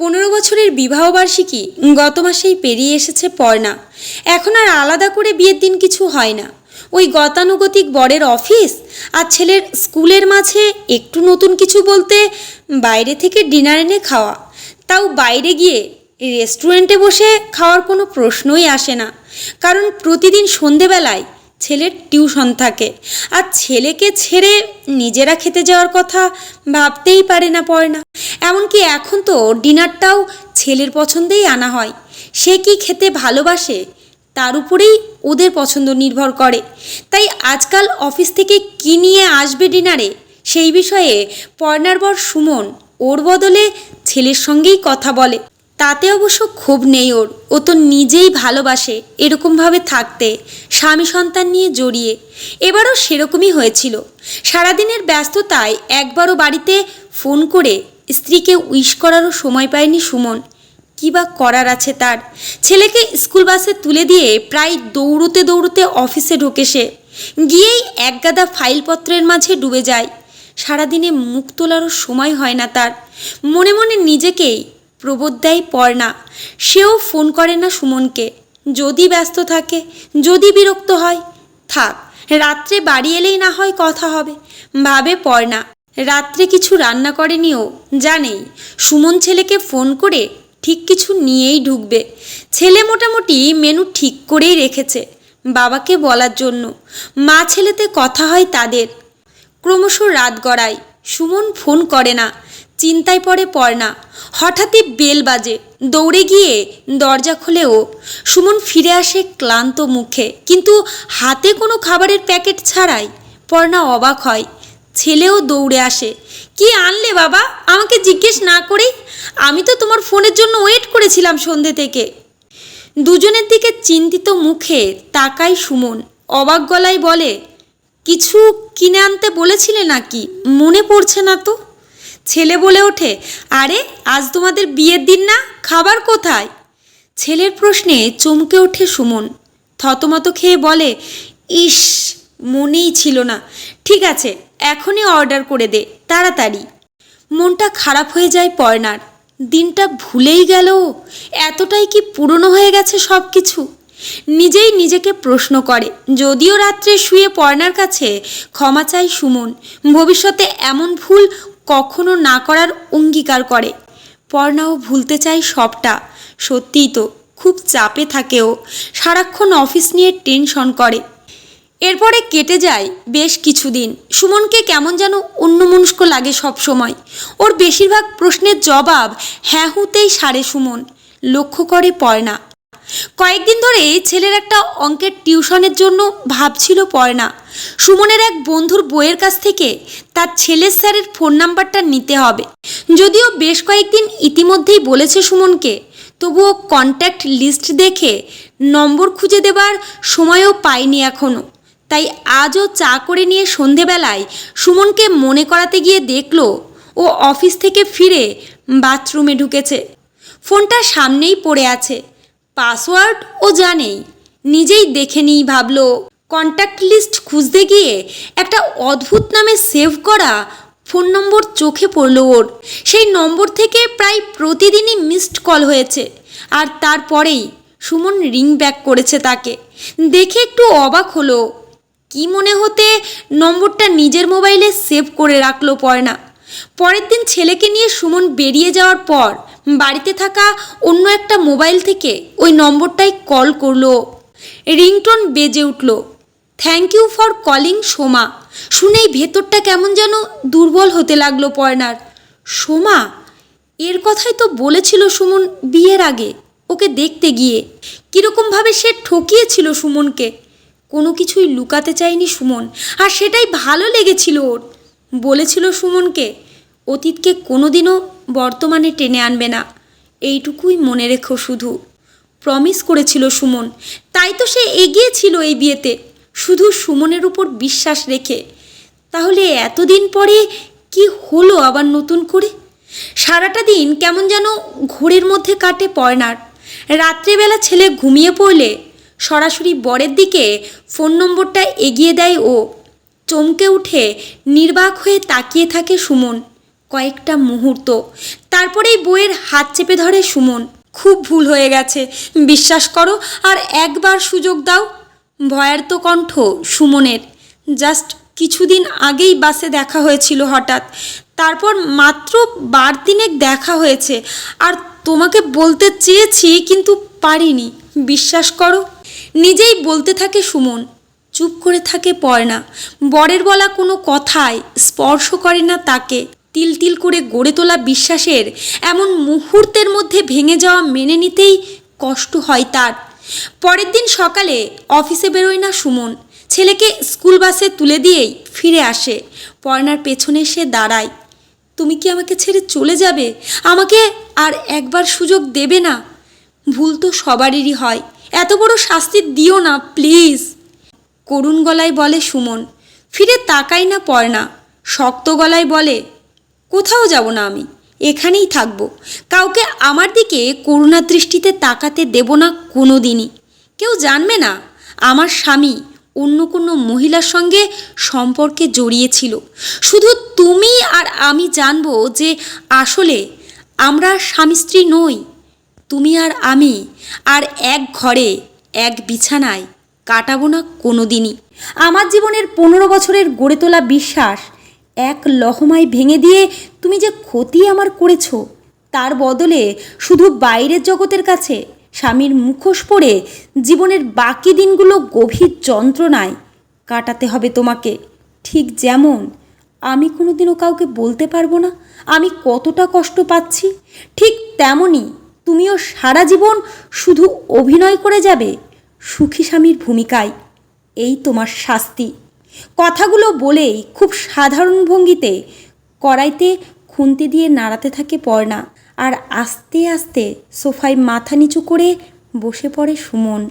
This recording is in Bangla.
পনেরো বছরের বিবাহবার্ষিকী গত মাসেই পেরিয়ে এসেছে পর্ণা। এখন আর আলাদা করে বিয়ের দিন কিছু হয় না। ওই গতানুগতিক বরের অফিস আর ছেলের স্কুলের মাঝে একটু নতুন কিছু বলতে বাইরে থেকে ডিনার এনে খাওয়া। তাও বাইরে গিয়ে রেস্টুরেন্টে বসে খাওয়ার কোনো প্রশ্নই আসে না। কারণ প্রতিদিন সন্ধেবেলায় ছেলের টিউশন থাকে। আর ছেলেকে ছেড়ে নিজেরা খেতে যাওয়ার কথা ভাবতেই পারে না পড়ে না এমনকি এখন তো ডিনারটাও ছেলের পছন্দেই আনা হয়। সে কি খেতে ভালোবাসে? তার উপরেই ওদের পছন্দ নির্ভর করে। তাই আজকাল অফিস থেকে কী নিয়ে আসবে ডিনারে? সেই বিষয়ে পর্নার বর সুমন ওর বদলে ছেলের সঙ্গেই কথা বলে। তাতে অবশ্য ক্ষোভ নেই ওর। ও তো নিজেই ভালোবাসে এরকমভাবে থাকতে স্বামী সন্তান নিয়ে জড়িয়ে। এবারও সেরকমই হয়েছিল। সারাদিনের ব্যস্ততায় একবারও বাড়িতে ফোন করে স্ত্রীকে উইশ করারও সময় পায়নি সুমন। কী বা করার আছে তার? ছেলেকে স্কুল বাসে তুলে দিয়ে প্রায় দৌড়তে দৌড়তে অফিসে ঢোকে সে। গিয়েই একগাদা ফাইলপত্রের মাঝে ডুবে যায়। সারাদিনে মুখ তোলারও সময় হয় না তার। মনে মনে নিজেকেই প্রবোধ দেয় পর্ণা। সেও ফোন করে না সুমনকে। যদি ব্যস্ত থাকে, যদি বিরক্ত হয়, থাক, রাত্রে বাড়ি এলেই না হয় কথা হবে, ভাবে পর্ণা। রাত্রে কিছু রান্না করেনিও জানেই, সুমন ছেলেকে ফোন করে ঠিক কিছু নিয়েই ঢুকবে। ছেলে মোটামুটি মেনু ঠিক করেই রেখেছে, বাবাকে বলার জন্য। মা ছেলেতে কথা হয় তাদের। ক্রমশ রাত গড়ায়, সুমন ফোন করে না। চিন্তায় পড়ে পড়না। হঠাৎই বেল বাজে। দৌড়ে গিয়ে দরজা খোলে ও সুমন ফিরে আসে ক্লান্ত মুখে। কিন্তু হাতে কোনো খাবারের প্যাকেট ছাড়াই পর্ণা অবাক হয়। ছেলেও দৌড়ে আসে। কি আনলে বাবা? আমাকে জিজ্ঞেস না করেই? আমি তো তোমার ফোনের জন্য ওয়েট করেছিলাম সন্ধে থেকে। দুজনের দিকে চিন্তিত মুখে তাকাই সুমন। অবাক গলায় বলে, কিছু কিনে আনতে বলেছিলে নাকি? মনে পড়ছে না তো? ছেলে বলে ওঠে, আরে, আজ তোমাদের বিয়ের দিন না? খাবার কোথায়? ছেলের প্রশ্নে চমকে ওঠে সুমন। থতমত খেয়ে বলে, ইস, মনেই ছিল না। ঠিক আছে, এখনই অর্ডার করে দে, তাড়াতাড়ি। মনটা খারাপ হয়ে যায় পয়নার দিনটা ভুলেই গেল। এতটাই কি পুরনো হয়ে গেছে সব কিছু নিজেই নিজেকে প্রশ্ন করে, যদিও রাত্রে শুয়ে পয়নার কাছে ক্ষমা চাই সুমন, ভবিষ্যতে এমন ভুল কখনো না করার অঙ্গীকার করে। পর্ণাও ভুলতে চাই সবটা। সত্যিই তো, খুব চাপে থাকেও। সারাক্ষণ অফিস নিয়ে টেনশন করে। এরপরে কেটে যায় বেশ কিছুদিন। সুমনকে কেমন যেন অন্যমনস্ক লাগে সব সময় ওর বেশিরভাগ প্রশ্নের জবাব হ্যাঁ হুতেই সারে সুমন। লক্ষ্য করে পয়না কয়েকদিন ধরে ছেলের একটা অঙ্কের টিউশনের জন্য ভাবছিল পড়ে না সুমনের এক বন্ধুর বইয়ের কাছ থেকে তার ছেলের স্যারের ফোন নাম্বারটা নিতে হবে। যদিও বেশ কয়েকদিন ইতিমধ্যেই বলেছে সুমনকে, তবুও কন্ট্যাক্ট লিস্ট দেখে নম্বর খুঁজে দেবার সময়ও পায়নি এখনও তাই আজও চা করে নিয়ে সন্ধেবেলায় সুমনকে মনে করাতে গিয়ে দেখল, ও অফিস থেকে ফিরে বাথরুমে ঢুকেছে। ফোনটা সামনেই পড়ে আছে। পাসওয়ার্ড ও জানেই নিজেই দেখে নিই ভাবলো কন্ট্যাক্ট লিস্ট খুঁজতে গিয়ে একটা অদ্ভুত নামে সেভ করা ফোন নম্বর চোখে পড়ল ওর। সেই নম্বর থেকে প্রায় প্রতিদিনই মিসড কল হয়েছে। আর তারপরেই সুমন রিং ব্যাক করেছে তাকে। দেখে একটু অবাক হলো, কি মনে হতে নম্বরটা নিজের মোবাইলে সেভ করে রাখল পয়না। পরের দিন ছেলেকে নিয়ে সুমন বেরিয়ে যাওয়ার পর বাড়িতে থাকা অন্য একটা মোবাইল থেকে ওই নম্বরটাই কল করল। রিংটোন বেজে উঠল। Thank you for calling Soma. শুনেই ভেতরটা কেমন যেন দুর্বল হতে লাগল পয়নার। সোমা, এর কথাই তো বলেছিল সুমন বিয়ের আগে, ওকে দেখতে গিয়ে। কীরকমভাবে সে ঠকিয়েছিল সুমনকে। কোনো কিছুই লুকাতে চায়নি সুমন, আর সেটাই ভালো লেগেছিল ওর। বলেছিল সুমনকে, অতীতকে কোনোদিনও বর্তমানে টেনে আনবে না। এইটুকুই মনে রেখো শুধু। প্রমিস করেছিল সুমন। তাই তো সে এগিয়েছিল এই বিয়েতে। শুধু সুমনের উপর বিশ্বাস রেখে। তাহলে এতদিন পরে কি হলো আবার নতুন করে? সারাটা দিন কেমন যেন ঘোরের মধ্যে কাটে পয়নার। রাত্রেবেলা ছেলে ঘুমিয়ে পড়লে সরাসরি বরের দিকে ফোন নম্বরটা এগিয়ে দেয় ও। চমকে উঠে নির্বাক হয়ে তাকিয়ে থাকে সুমন। কয়েকটা মুহূর্ত। তারপরেই বইয়ের হাত চেপে ধরে সুমন, খুব ভুল হয়ে গেছে, বিশ্বাস করো, আর একবার সুযোগ দাও। ভয়ার্ত কণ্ঠ সুমনের। জাস্ট কিছুদিন আগেই বাসে দেখা হয়েছিল হঠাৎ। তারপর মাত্র বার দিনেক দেখা হয়েছে, আর তোমাকে বলতে চেয়েছি, কিন্তু পারিনি, বিশ্বাস করো। নিজেই বলতে থাকে সুমন, চুপ করে থাকে পর্ণা বরের বলা কোনো কথায় স্পর্শ করে না তাকে। তিল তিল করে গড়ে তোলা বিশ্বাসের এমন মুহূর্তের মধ্যে ভেঙে যাওয়া মেনে নিতেই কষ্ট হয় তার। পরের দিন সকালে অফিসে বেরোয় না সুমন। ছেলেকে স্কুল বাসে তুলে দিয়েই ফিরে আসে। পর্ণার পেছনে সে দাঁড়ায়। তুমি কি আমাকে ছেড়ে চলে যাবে? আমাকে আর একবার সুযোগ দেবে না? ভুল তো সবারই হয়। এত বড় শাস্তি দিও না, প্লিজ। করুণ গলায় বলে সুমন। ফিরে তাকাই না পর্ণা শক্ত গলায় বলে কোথাও যাব না আমি, এখানেই থাকব। কাউকে আমার দিকে করুণা দৃষ্টিতে তাকাতে দেব না কোনো দিনই কেউ জানবে না, আমার স্বামী অন্য কোনো মহিলার সঙ্গে সম্পর্কে জড়িয়েছিল শুধু তুমি আর আমি জানব যে আসলে আমরা স্বামী স্ত্রী নই। তুমি আর আমি আর এক ঘরে, এক বিছানায় কাটাবো না কোনো দিনই আমার জীবনের পনেরো বছরের গড়ে তোলা বিশ্বাস এক লহমায় ভেঙে দিয়ে তুমি যে ক্ষতি আমার করেছ, তার বদলে শুধু বাইরের জগতের কাছে স্বামীর মুখোশ পরে জীবনের বাকি দিনগুলো গভীর যন্ত্রণায় কাটাতে হবে তোমাকে। ঠিক যেমন আমি কোনোদিনও কাউকে বলতে পারব না, আমি কতটা কষ্ট পাচ্ছি, ঠিক তেমনই তুমিও সারা জীবন শুধু অভিনয় করে যাবে সুখী স্বামীর ভূমিকায়। এই তোমার শাস্তি। কথাগুলো বলেই খুব সাধারণ ভঙ্গিতে কড়াইতে খুন্তি দিয়ে নাড়াতে থাকে পর্ণা। আর আস্তে আস্তে সোফায় মাথা নিচু করে বসে পড়ে সুমন।